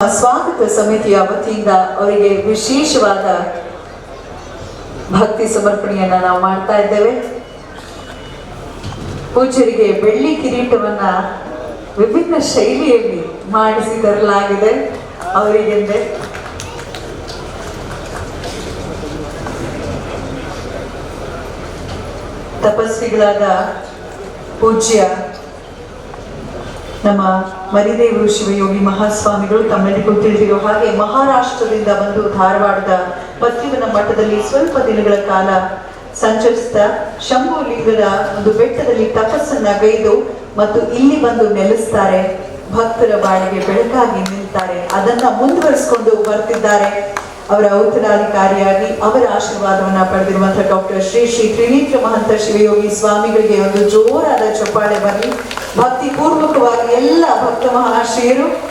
ಸ್ವಾಗತ ಸಮಿತಿಯ ವತಿಯಿಂದ ಅವರಿಗೆ ವಿಶೇಷವಾದ ಭಕ್ತಿ ಸಮರ್ಪಣೆಯನ್ನ ನಾವು ಮಾಡ್ತಾ ಇದ್ದೇವೆ. ಪೂಜ್ಯರಿಗೆ ಬೆಳ್ಳಿ ಕಿರೀಟವನ್ನ ವಿಭಿನ್ನ ಶೈಲಿಯಲ್ಲಿ ಮಾಡಿಸಿ ತರಲಾಗಿದೆ ತಪಸ್ವಿಗಳಾದ ಪೂಜ್ಯ ನಮ್ಮ ಮರಿದೇವರು ಶಿವಯೋಗಿ ಮಹಾಸ್ವಾಮಿಗಳು ತಮ್ಮೆಲ್ಲರಿಗೂ ತಿಳಿದಿರೋ ಹಾಗೆ ಮಹಾರಾಷ್ಟ್ರದಿಂದ ಬಂದು ಧಾರವಾಡದ ಪಶ್ಚಿಮನ ಮಠದಲ್ಲಿ ಸ್ವಲ್ಪ ದಿನಗಳ ಕಾಲ ಸಂಚರಿಸಿದ ಶಂಭು ಲಿಂಗದ ಒಂದು ಬೆಟ್ಟದಲ್ಲಿ ತಪಸ್ಸನ್ನ ಗೈದು ಮತ್ತು ಇಲ್ಲಿ ಬಂದು ನೆಲೆಸ್ತಾರೆ. ಭಕ್ತರ ಬಾಳಿಗೆ ಬೆಳಕಾಗಿ ನಿಲ್ತಾರೆ. ಅದನ್ನ ಮುಂದುವರಿಸಿಕೊಂಡು ಬರ್ತಿದ್ದಾರೆ. ಅವರ ಔತರಾಧಿಕಾರಿಯಾಗಿ ಅವರ ಆಶೀರ್ವಾದವನ್ನ ಪಡೆದಿರುವಂತಹ ಡಾಕ್ಟರ್ ಶ್ರೀ ಶ್ರೀ ತ್ರಿನೇತ್ರ ಮಹಂತ ಶಿವಯೋಗಿ ಸ್ವಾಮಿಗಳಿಗೆ ಒಂದು ಜೋರಾದ ಚಪ್ಪಾಳೆ ಬರಲಿ ಭಕ್ತಿ ಪೂರ್ವಕವಾಗಿ ಎಲ್ಲ ಭಕ್ತ ಮಹಾಶಯರು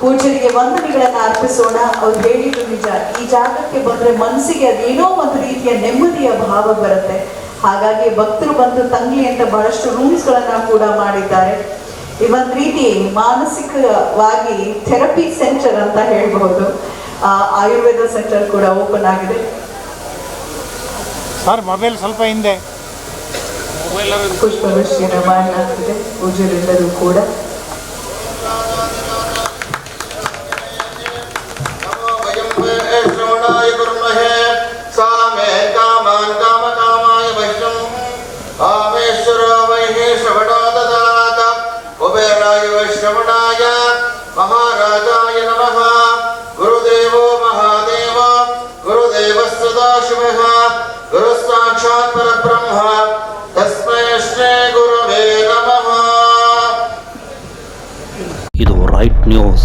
ಪೂಜರಿಗೆ ವಂದನೆಗಳನ್ನ ಅರ್ಪಿಸೋಣ. ಅವ್ರು ಹೇಳಿದ್ರು ನಿಜ. ಈ ಜಾಗಕ್ಕೆ ಬಂದ್ರೆ ಮನಸ್ಸಿಗೆ ಅದೇನೋ ಒಂದು ರೀತಿಯ ನೆಮ್ಮದಿಯ ಭಾವ ಬರುತ್ತೆ. ಹಾಗಾಗಿ ಭಕ್ತರು ಬಂದು ತಂಗಿ ಅಂತ ಬಹಳಷ್ಟು ರೂಮ್ಸ್ ಗಳನ್ನ ಕೂಡ ಮಾಡಿದ್ದಾರೆ. ಈ ಒಂದು ರೀತಿ ಮಾನಸಿಕವಾಗಿ ಥೆರಪಿ ಸೆಂಟರ್ ಅಂತ ಹೇಳ್ಬಹುದು. ಆ, ಆಯುರ್ವೇದ ಸೆಂಟರ್ ಕೂಡ ಓಪನ್ ಆಗಿದೆ. ಸರ್ ಮೊಬೈಲ್ ಸ್ವಲ್ಪ ಹಿಂದೆ. ಪುಷ್ಪವೃಷ್ಟಿಯನ್ನು ಆಗ್ತಿದೆ. ಪೂಜರೆಲ್ಲರೂ ಕೂಡ. कुबेराय वैश्रवणाय महाराजाय नमः गुरुदेवो महादेव गुरुदेवः सदाशिवः गुरुः साक्षात् परब्रह्म तस्मै श्री गुरवे नमः ಇದು ರೈಟ್ ನ್ಯೂಸ್